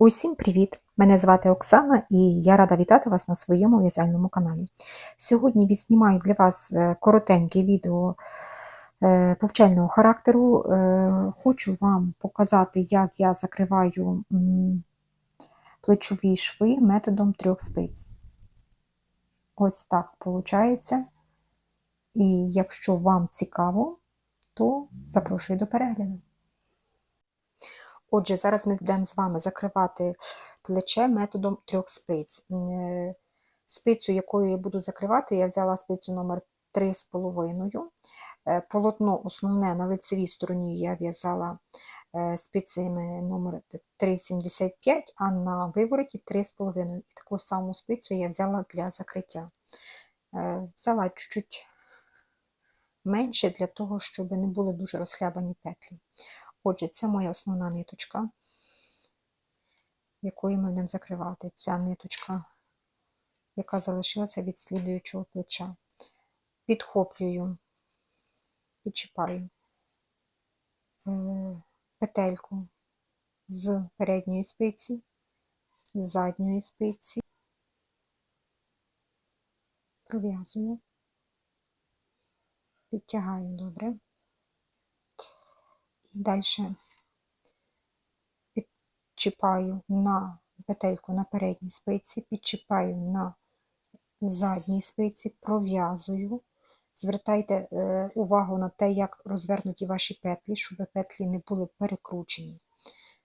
Усім привіт! Мене звати Оксана і я рада вітати вас на своєму в'язальному каналі. Сьогодні відзнімаю для вас е, коротеньке відео е, повчального характеру. Е, Хочу вам показати, як я закриваю плечові шви методом трьох спиць. Ось так виходить. І якщо вам цікаво, то запрошую до перегляду. Отже, зараз ми будемо з вами закривати плече методом трьох спиць. Е, Спицю, якою я буду закривати, я взяла спицю номер 3,5. Е, Полотно основне на лицевій стороні я в'язала е, спицями номер 3,75, а на вивороті 3,5. І таку саму спицю я взяла для закриття. Взяла чуть-чуть менше для того, щоб не були дуже розхлябані петлі. Отже, це моя основна ниточка, якою ми будемо закривати. Ця ниточка, яка залишилася від слідуючого плеча. Підхоплюю, підчіпаю петельку з передньої спиці, з задньої спиці, пров'язую, підтягаю добре. Далі підчіпаю на петельку на передній спиці, підчіпаю на задній спиці, пров'язую. Звертайте е, увагу на те, як розвернуті ваші петлі, щоб петлі не були перекручені.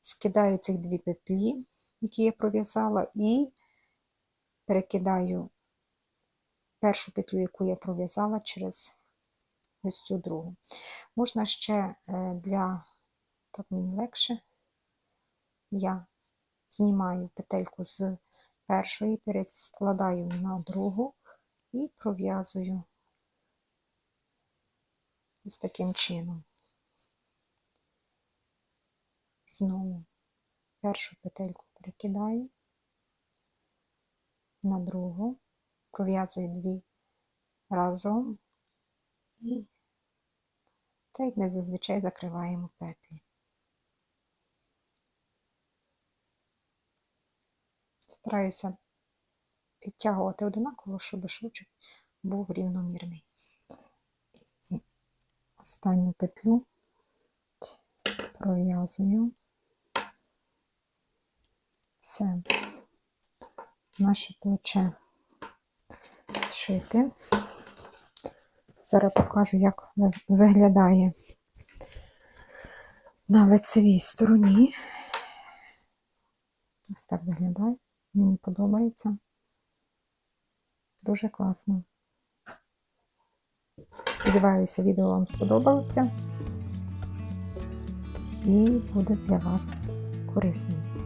Скидаю цих дві петлі, які я пров'язала, і перекидаю першу петлю, яку я пров'язала через ось цю другу. Можна ще е, для, так мені легше, я знімаю петельку з першої, перескладаю на другу і пров'язую ось таким чином. Знову першу петельку перекидаю на другу, пров'язую дві разом і та як ми зазвичай закриваємо петлі. Стараюся підтягувати одинаково, щоб шовчик був рівномірний. Останню петлю пров'язую все, наше плече зшити. Зараз покажу, як виглядає на лицевій стороні. Ось так виглядає. Мені подобається. Дуже класно. Сподіваюся, відео вам сподобалося і буде для вас корисним.